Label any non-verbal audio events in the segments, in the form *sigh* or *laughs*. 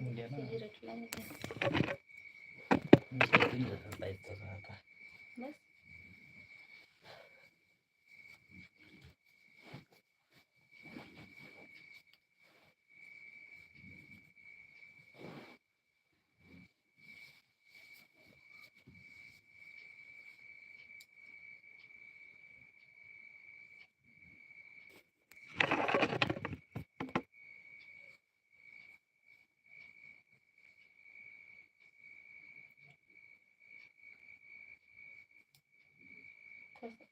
घे ना. መንገድ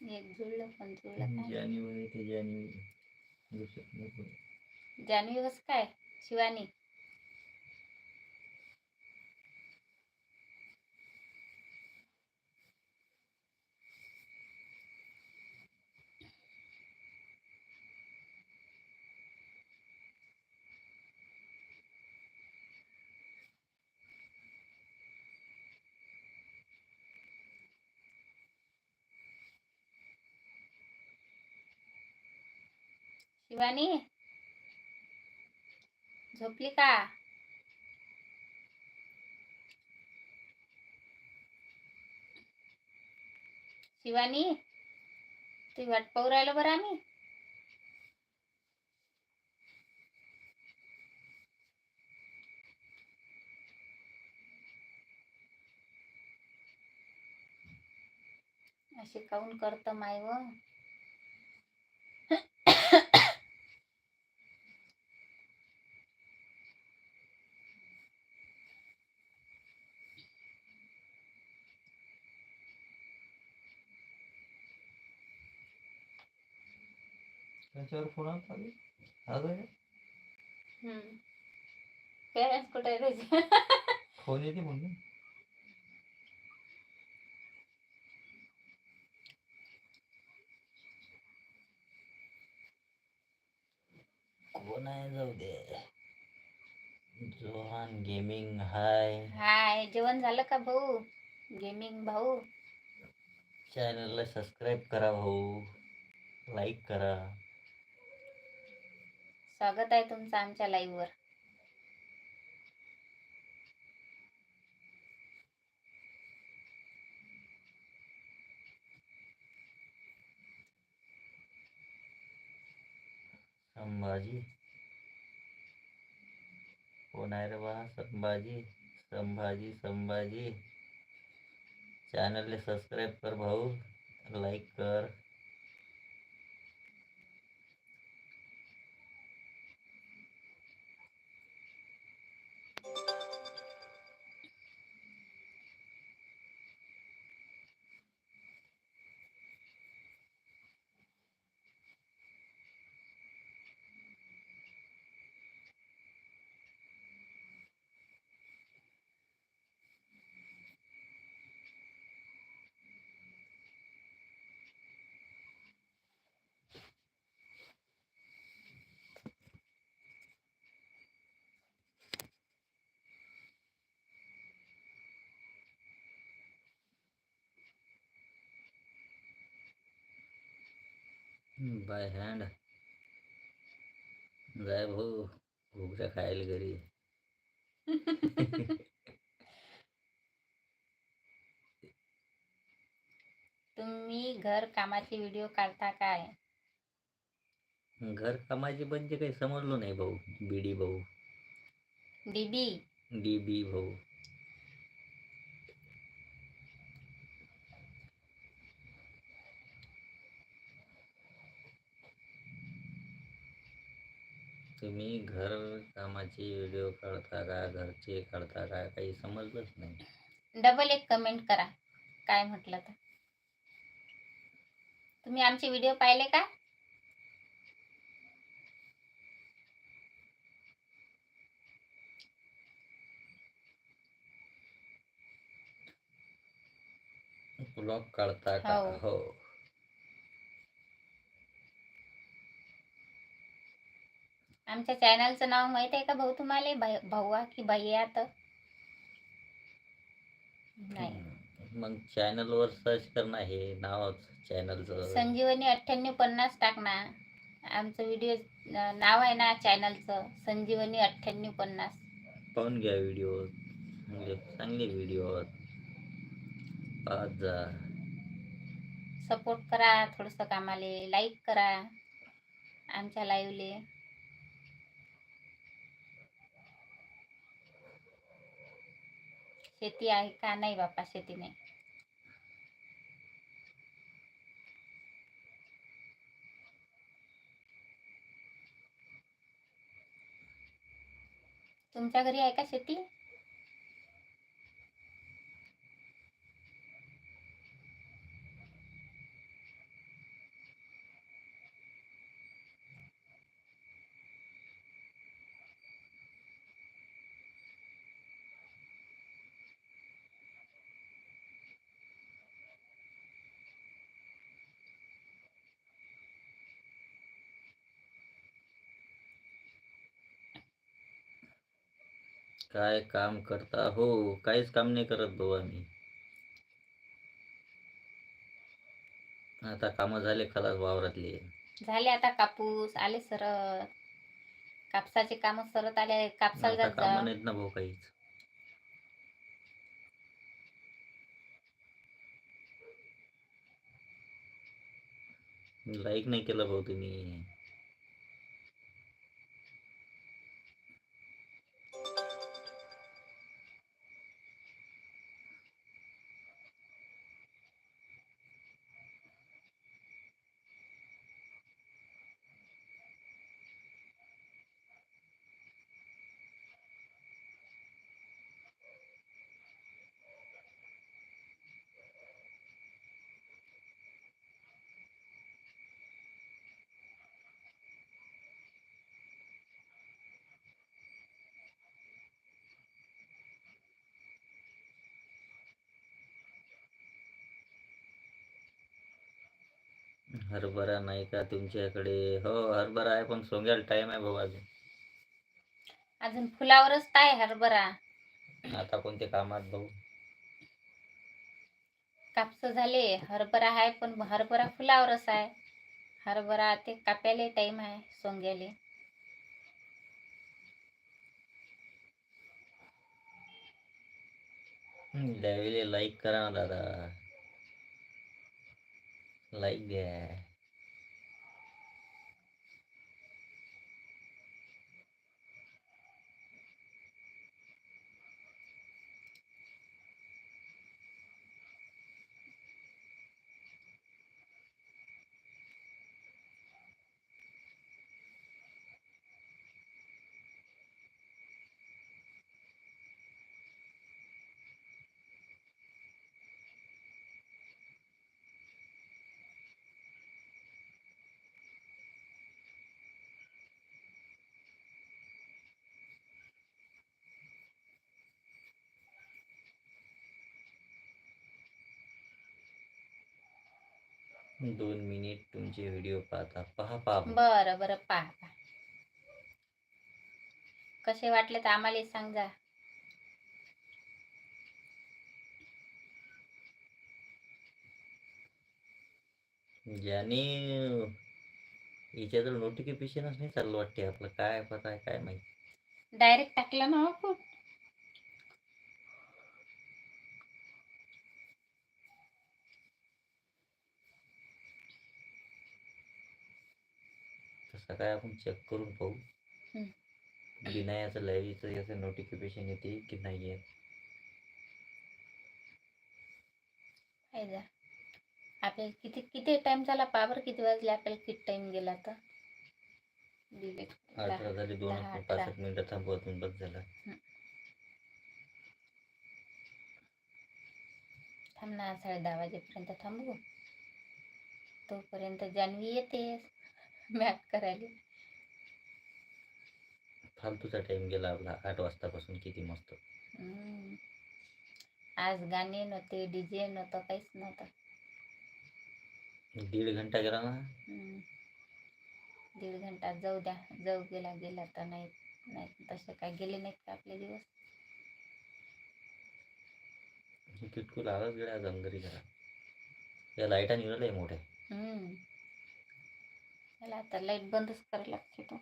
एक जुळलं जानेवारी ते जानेवारी. जान्हवी कसं काय? शिवानी? शिवानी झोपली का? शिवानी ती वाट पाहू राहिलो बरं आम्ही. असे काऊन करतं माय व? त्याच्यावर फोन आला आलं का? पेरेंट्स कुठे आहे त्याचे? फोन येते म्हणून. कोण आहे जाऊ दे. जोहान गेमिंग हाय. हाय जेवण झालं का भाऊ? गेमिंग भाऊ. चॅनलला सबस्क्राईब करा भाऊ. लाईक करा. स्वागत आहे तुमचं आमच्या लाईव्हवर संभाजी. कोण आहे रे बा? संभाजी. संभाजी संभाजी. चॅनलला सबस्क्राईब कर भाऊ. लाईक कर. बाय हँड. जाय भाऊ घुगऱ्या खायला घरी. तुम्ही घर कामाचे व्हिडिओ काढता काय? घर कामाचे म्हणजे काही समजलो नाही भाऊ बीडी भाऊ. डीबी डी बी भाऊ. तुम्ही घर कामाचे व्हिडिओ काढता का घरचे काढता का काही समजलंच नाही. डबल एक कमेंट करा. काय म्हटलं तर? तुम्ही आमचे व्हिडिओ पाहिले का? ब्लॉग काढता का? हो. हो आमच्या चॅनलचं नाव माहीत आहे का भाऊ तुम्हाला? भाऊआ की भैया तर? नाही. मग चॅनलवर सर्च करणं हे नाव चॅनलचं. संजीवनी अठ्ठ्याण्णव पन्नास टाक ना आमचं व्हिडिओ नाव आहे ना चॅनलचं. संजीवनी अठ्ठ्याण्णव पन्नास. पाहून घ्या व्हिडिओ म्हणजे चांगले व्हिडिओ पाहत जा. सपोर्ट करा थोडंसं कामाले. लाईक करा. आमच्या लाईव्हले शेती आहे का नाही बापा शेती नाही तुमच्या घरी आहे का शेती? काय काम करता? हो काहीच काम नाही करत भाऊ आम्ही. आता कामं झाले खलास वावरातले. झाले आता कापूस आले सरत कापसाचे काम सरत आले कापसाला आता जात कामं जा. नाहीत ना भाऊ काहीच. लाईक नाही केलं भाऊ तुम्ही. हरभरा नाही का तुमच्याकडे? हो हरभरा आहे पण सोंग्याला टाइम आहे भाऊ अजून. अजून फुलावरच काय हरभरा. आता कोणते कामात भाऊ? कापस झाले हरभरा आहे पण हरभरा फुलावरच आहे. हरभरा ते काप्याले टाइम आहे सोंग्याले. लाईक करा ना दादा. लाईक द्या दोन मिनिट तुमचे व्हिडिओ पाहता. पहा पहा. बरं बरं पहा पहा. कसे वाटले तर आम्हाला सांग. ज्याने याच्यात नोटिफिकेशनच नाही चाललं वाटते आपलं. काय पता काय माहिती. डायरेक्ट टाकलं ना आपण तसं काय आपण चेक करून पाहू. हम्म. बिना याचं लाईव्हचं याचं नोटिफिकेशन येते की नाही येत. आपल्याला किती किती टाइम झाला? पावर किती वाजले? आपल्याला किती टाइम गेला तर अठरा झाले दोन. पाच मिनिटं थांबवतून बस झाला. थांब ना साडे दहा वाजेपर्यंत थांबू. तोपर्यंत जान्हवी येते मॅथ करायला. फालतूचा टाइम गेला आपला आठ वाजतापासून किती मस्त. हम्म. आज गाणे नव्हते डीजे नव्हतं काहीच नव्हतं. दीड घंटा गेला ना? हम्म. दीड घंटा जाऊ द्या जाऊ गेला गेला तर नाही नाही तसे काय गेले नाहीत का आपले दिवस? किटकूल आवाज गेला जंगरी घरा या लाईटा निघाल्या मोठ्या. हम्म. त्याला आता लाइट बंदच करायला लागते तो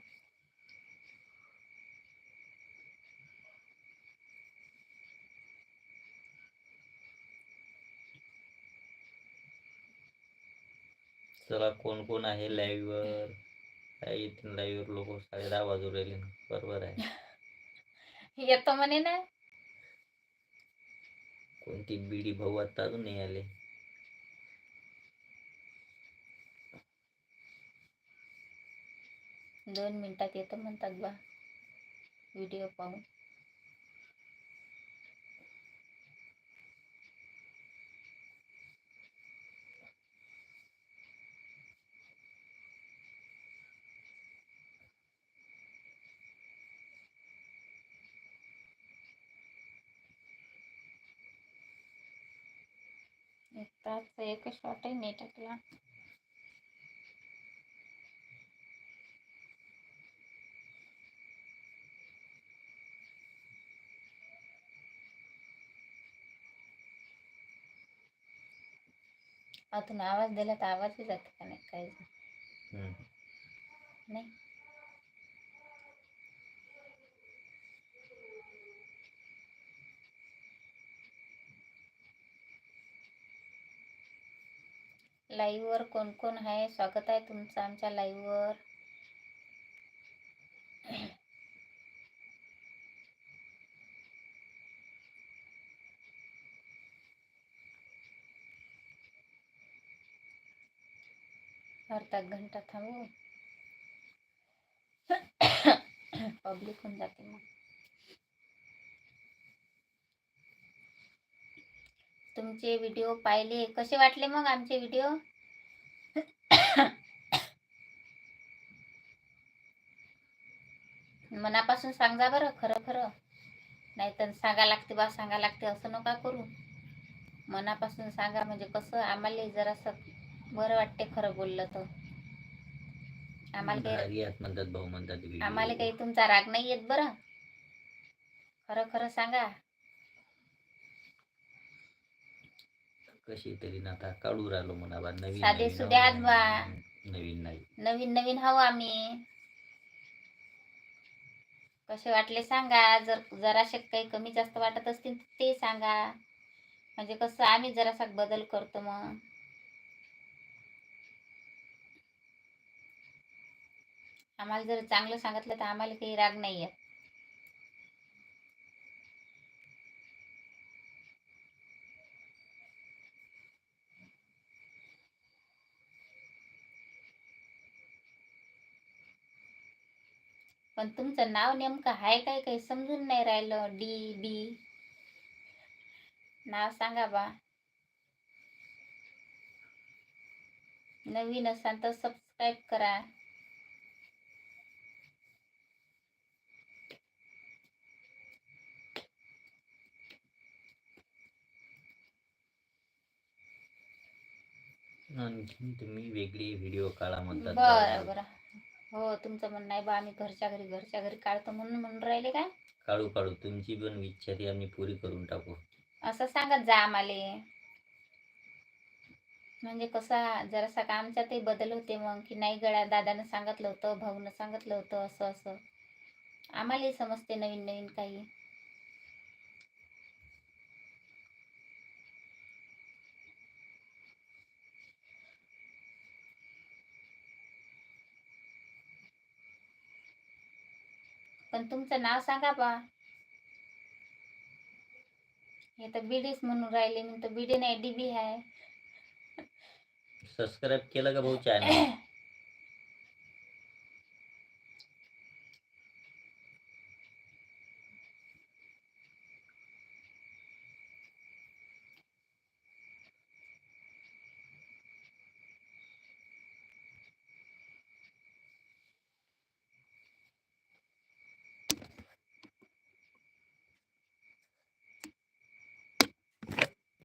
चला कोण कोण आहे लाईव्ह वर? काय येतील लाईव्ह वर लोक साडे दहा वाजू राहिले ना? बरोबर आहे. *laughs* येतो म्हणे ना. कोणती बिडी भाऊ आता अजून नाही आले? दोन मिनिटात येतो म्हणतात बा व्हिडिओ पाहून एक तास एक शॉटही नाही टाकला अजून आवाज दिला तर आवाजही जाते का नाही काही हम्म. नाही. लाईव्ह वर कोण कोण आहे? स्वागत आहे तुमचं आमच्या लाईव्ह अर्धा घंटा थांबू पब्लिक होऊन जाते मग. तुमचे व्हिडिओ पाहिले कसे वाटले मग आमचे व्हिडिओ मनापासून सांगा बरं खरं खरं. नाहीतर सांगा लागते बा सांगा लागते असं नका करू. मनापासून सांगा म्हणजे कसं आम्हाला जरासं बरं वाटते खरं बोललं तर. आम्हाला काही भारी आहेत म्हणतात भाऊ म्हणतात video. आम्हाला काही तुमचा राग नाही येत बरं. खरं खरं सांगा. कशी तरी ना आता काढू राहिलो म्हणा बा नवीन साधे नवीन सुधे आहात बा. नवीन नाही. नवीन नवीन हवं आम्ही. कसे वाटले सांगा. जर जराशे काही कमी जास्त वाटत असतील तर ते सांगा. म्हणजे कसं आम्ही जरासा बदल करतो मग. आम्हाला जर चांगलं सांगितलं तर आम्हाला काही राग नाही आहे पण तुमचं नाव नेमकं आहे काय काही समजून नाही राहिलं. डी बी. नाव सांगा बा. नवीन असाल तर सबस्क्राईब करा. आणखी तुम्ही वेगळी व्हिडिओ काढा म्हणतात बरं हो तुमचं म्हणणं आहे बा आम्ही घरच्या घरी घरच्या घरी काढतो म्हणून म्हणून राहिले काय? काढू काढू. तुमची पण इच्छा ती आम्ही पुरी करून टाकू. असं सांगत जा आम्हाला. म्हणजे कसा जरासा का आमच्यातही बदल होते मग की नाही गड्या दादानं सांगितलं होतं भाऊनं सांगितलं होतं असं असं. आम्हालाही समजते नवीन नवीन काही. पण तुमचं नाव सांगा बा. हे तर बीडीच म्हणून राहिले मी तर बीडी नाही डीबी आहे. सबस्क्राईब केलं का भाऊ चॅनल *coughs*